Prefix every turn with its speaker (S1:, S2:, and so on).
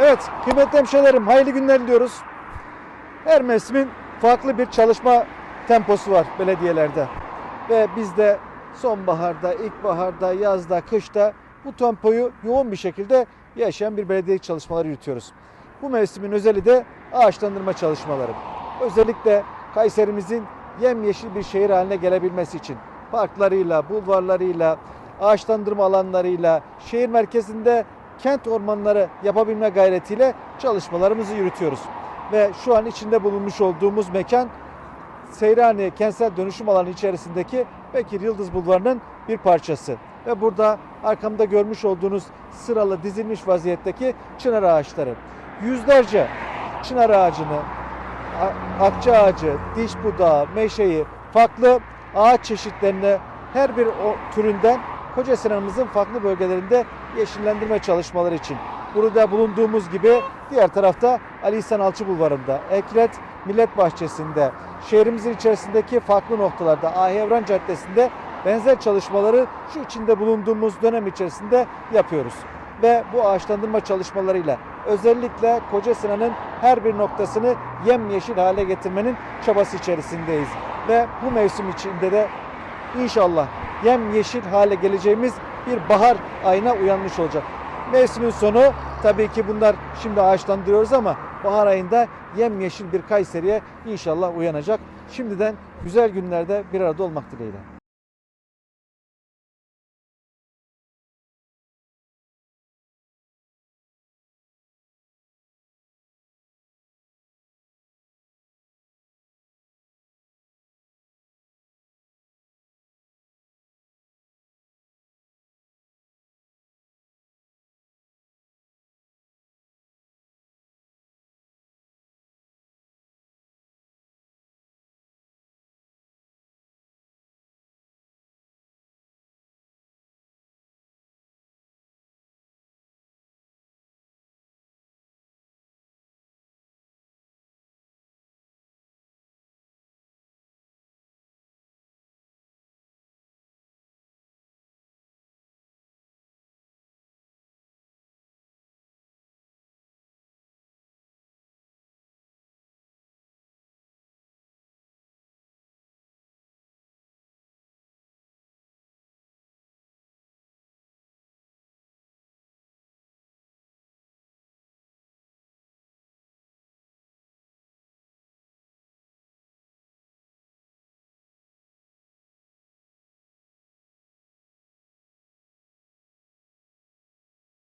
S1: Evet kıymetli hemşehrilerim hayırlı günler diliyoruz. Her mevsimin farklı bir çalışma temposu var belediyelerde. Ve biz de sonbaharda, ilkbaharda, yazda, kışta bu tempoyu yoğun bir şekilde yaşayan bir belediyelik çalışmaları yürütüyoruz. Bu mevsimin özeli de ağaçlandırma çalışmaları. Özellikle Kayserimizin yemyeşil bir şehir haline gelebilmesi için parklarıyla, bulvarlarıyla, ağaçlandırma alanlarıyla, şehir merkezinde kent ormanları yapabilme gayretiyle çalışmalarımızı yürütüyoruz. Ve şu an içinde bulunmuş olduğumuz mekan Seyraniyye kentsel dönüşüm alanı içerisindeki Bekir Yıldız Bulvarı'nın bir parçası. Ve burada arkamda görmüş olduğunuz sıralı dizilmiş vaziyetteki çınar ağaçları. Yüzlerce çınar ağacını, akça ağacı, diş budağı, meşeyi, farklı ağaç çeşitlerini her bir o türünden Koca Sinan'ımızın farklı bölgelerinde yeşillendirme çalışmaları için. Burada bulunduğumuz gibi diğer tarafta Ali İhsan Alçı Bulvarı'nda, Ekret Millet Bahçesi'nde, şehrimizin içerisindeki farklı noktalarda, Ahi Evren Caddesi'nde benzer çalışmaları şu içinde bulunduğumuz dönem içerisinde yapıyoruz. Ve bu ağaçlandırma çalışmalarıyla özellikle Koca Sinan'ın her bir noktasını yemyeşil hale getirmenin çabası içerisindeyiz. Ve bu mevsim içinde de inşallah yemyeşil hale geleceğimiz bir bahar ayına uyanmış olacak. Mevsimin sonu tabii ki bunlar şimdi ağaçlandırıyoruz ama bahar ayında yemyeşil bir Kayseri'ye inşallah uyanacak. Şimdiden güzel günlerde bir arada olmak dileğiyle.